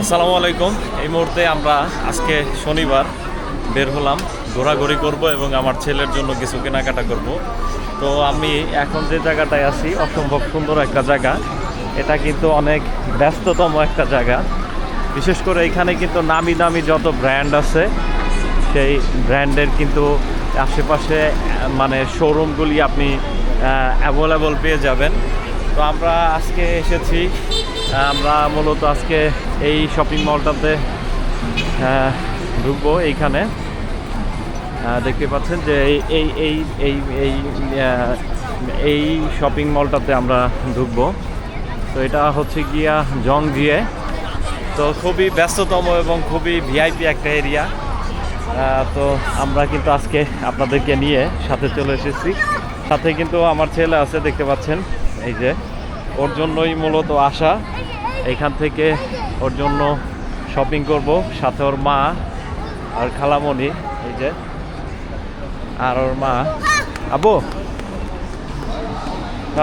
আসসালামু আলাইকুম। এই মুহূর্তে আমরা আজকে শনিবার বের হলাম, ঘোরাঘুরি করব এবং আমার ছেলের জন্য কিছু কেনাকাটা করব। তো আমি এখন যে জায়গাটায় আছি, অসম্ভব সুন্দর একটা জায়গা। এটা কিন্তু অনেক ব্যস্ততম একটা জায়গা। বিশেষ করে এখানে কিন্তু নামি দামি যত ব্র্যান্ড আছে, সেই ব্র্যান্ডের কিন্তু আশেপাশে মানে শোরুমগুলি আপনি অ্যাভেলেবল পেয়ে যাবেন। তো আমরা আজকে এসেছি আমরা মূলত আজকে এই শপিং মলটাতে ঢুকবো এইখানে। দেখতে পাচ্ছেন যে এই এই এই এই এই শপিং মলটাতে আমরা ঢুকবো। তো এটা হচ্ছে গিয়া জংজিয়ে তো খুবই ব্যস্ততম এবং খুবই ভিআইপি একটা এরিয়া তো আমরা কিন্তু আজকে আপনাদেরকে নিয়ে সাথে চলে এসেছি। সাথে কিন্তু আমার ছেলে আছে, দেখতে পাচ্ছেন। এই যে, ওর জন্যই মূলত আসা এখান থেকে ওর জন্য শপিং করব, সাথে ওর মা আর খালামণি, এই যে, আর ওর মা। আবু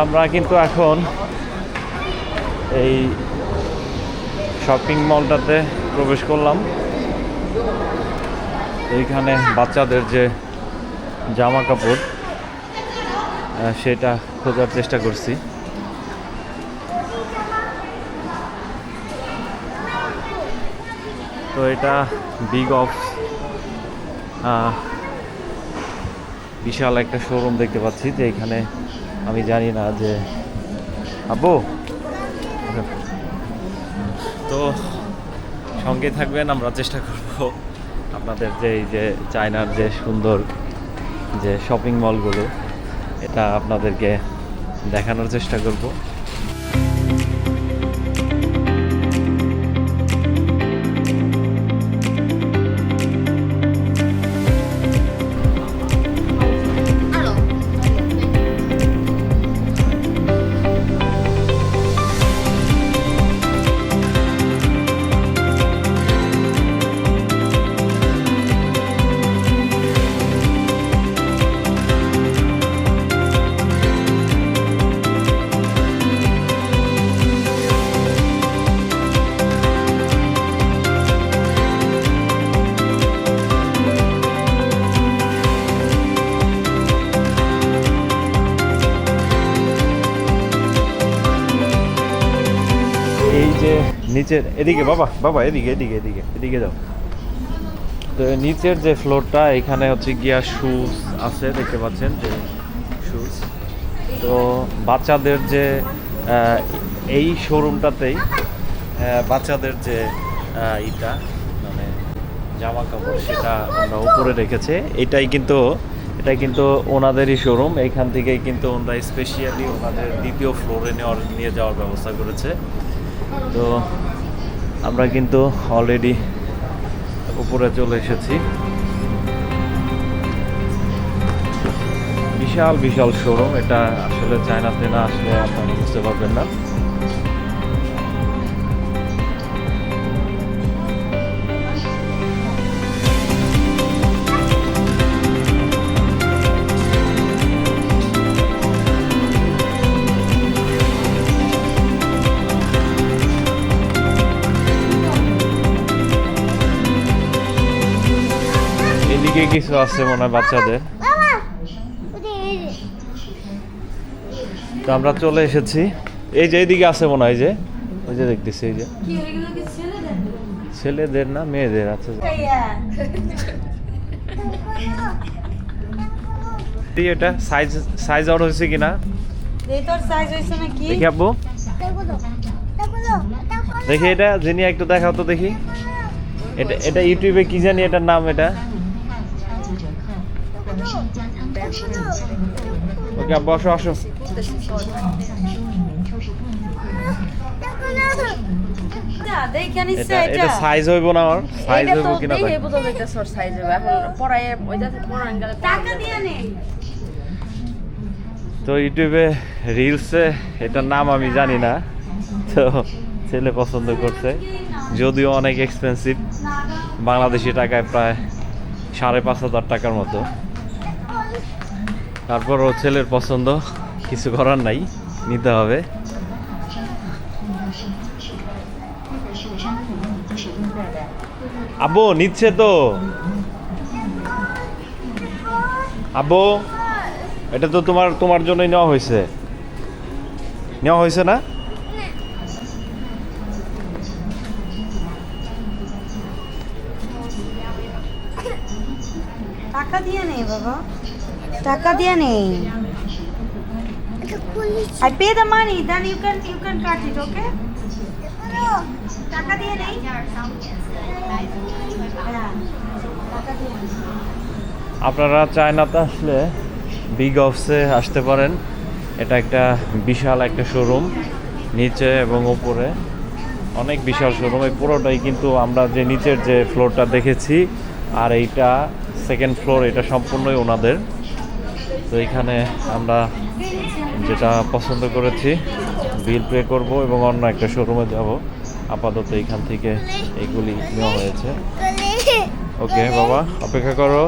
আমরা কিন্তু এখন এই শপিং মলটাতে প্রবেশ করলাম। এইখানে বাচ্চাদের যে জামা কাপড় সেটা খোঁজার চেষ্টা করছি। তো এটা বিগ অফ বিশাল একটা শোরুম দেখতে পাচ্ছি যে এখানে আমি জানি না যে, আব্বু? তো সঙ্গে থাকবেন, আমরা চেষ্টা করব আপনাদের যে এই যে চায়নার যে সুন্দর যে শপিং মলগুলো এটা আপনাদেরকে দেখানোর চেষ্টা করব। নিচের, এদিকে বাবা বাবা, এদিকে এদিকে এদিকে এদিকে যাও। তো নিচের যে ফ্লোরটা, এখানে হচ্ছে গিয়া শুজ আছে, দেখতে পাচ্ছেন যে শুজ তো বাচ্চাদের যে এই শোরুমটাতেই বাচ্চাদের যে ইটা মানে জামা কাপড় সেটা আমরা উপরে রেখেছে। এটাই কিন্তু এটা কিন্তু ওনাদেরই শোরুম এখান থেকেই কিন্তু ওনারা স্পেশালি ওনাদের দ্বিতীয় ফ্লোরে নেওয়ার, নিয়ে যাওয়ার ব্যবস্থা করেছে। তো আমরা কিন্তু অলরেডি উপরে চলে এসেছি। বিশাল বিশাল শোরুম এটা আসলে চায়নাতে না আসলে আপনারা বুঝতে পারবেন না। এদিকে কিছু আছে মনে হয় বাচ্চাদের। তো আমরা চলে এসেছি। এই যে এইদিকে আছে মনে হয় যে, ওই যে দেখতেছি, এই যে। ছেলেদের না মেয়েদের আচ্ছা। এই এটা সাইজ সাইজ আউট হয়েছে কিনা? দেখি দেখি এটা জেনিয়া একটু দেখাও তো দেখি। এটা এটা ইউটিউবে কি জানি এটার নাম এটা? ওকে আব্বু আসো। আসো দেখে নিচ্ছে এটা এটা সাইজ হইব না আমার সাইজ হইব কিনা দেখ টাকা দিয়ে নে। তো ইউটিউবে রিলসে এটার নাম আমি জানি না। তো ছেলে পছন্দ করছে। যদিও অনেক এক্সপেন্সিভ বাংলাদেশি টাকায় প্রায় সাড়ে পাঁচ হাজার টাকার মতো। তারপর ও ছেলের পছন্দ, কিছু করার নাই, নিতে হবে। আবো নিচ্ছে তো। আবো এটা তো তোমার তোমার জন্যই নেওয়া হয়েছে। নেওয়া হয়েছে না? টাকা দিয়ে নেই, বাবা। টাকা দিয়ে নেই। I pay the money, then you can you can cut it, okay? টাকা দিয়ে নেই? হ্যাঁ টাকা দিয়ে নেই। আপনারা চায়নাতে আসলে বিগ অফসে আসতে পারেন। এটা একটা বিশাল একটা শোরুম নিচে এবং উপরে। অনেক বিশাল শোরুম এই পুরোটাই কিন্তু আমরা যে নিচের যে ফ্লোরটা দেখেছি আর এইটা সেকেন্ড ফ্লোর এটা সম্পূর্ণই ওনাদের। তো এখানে আমরা যেটা পছন্দ করেছি বিল পে করব এবং অন্য একটা শোরুমে যাব। আপাতত এখান থেকে এইগুলি নেওয়া হয়েছে। ওকে বাবা অপেক্ষা করো।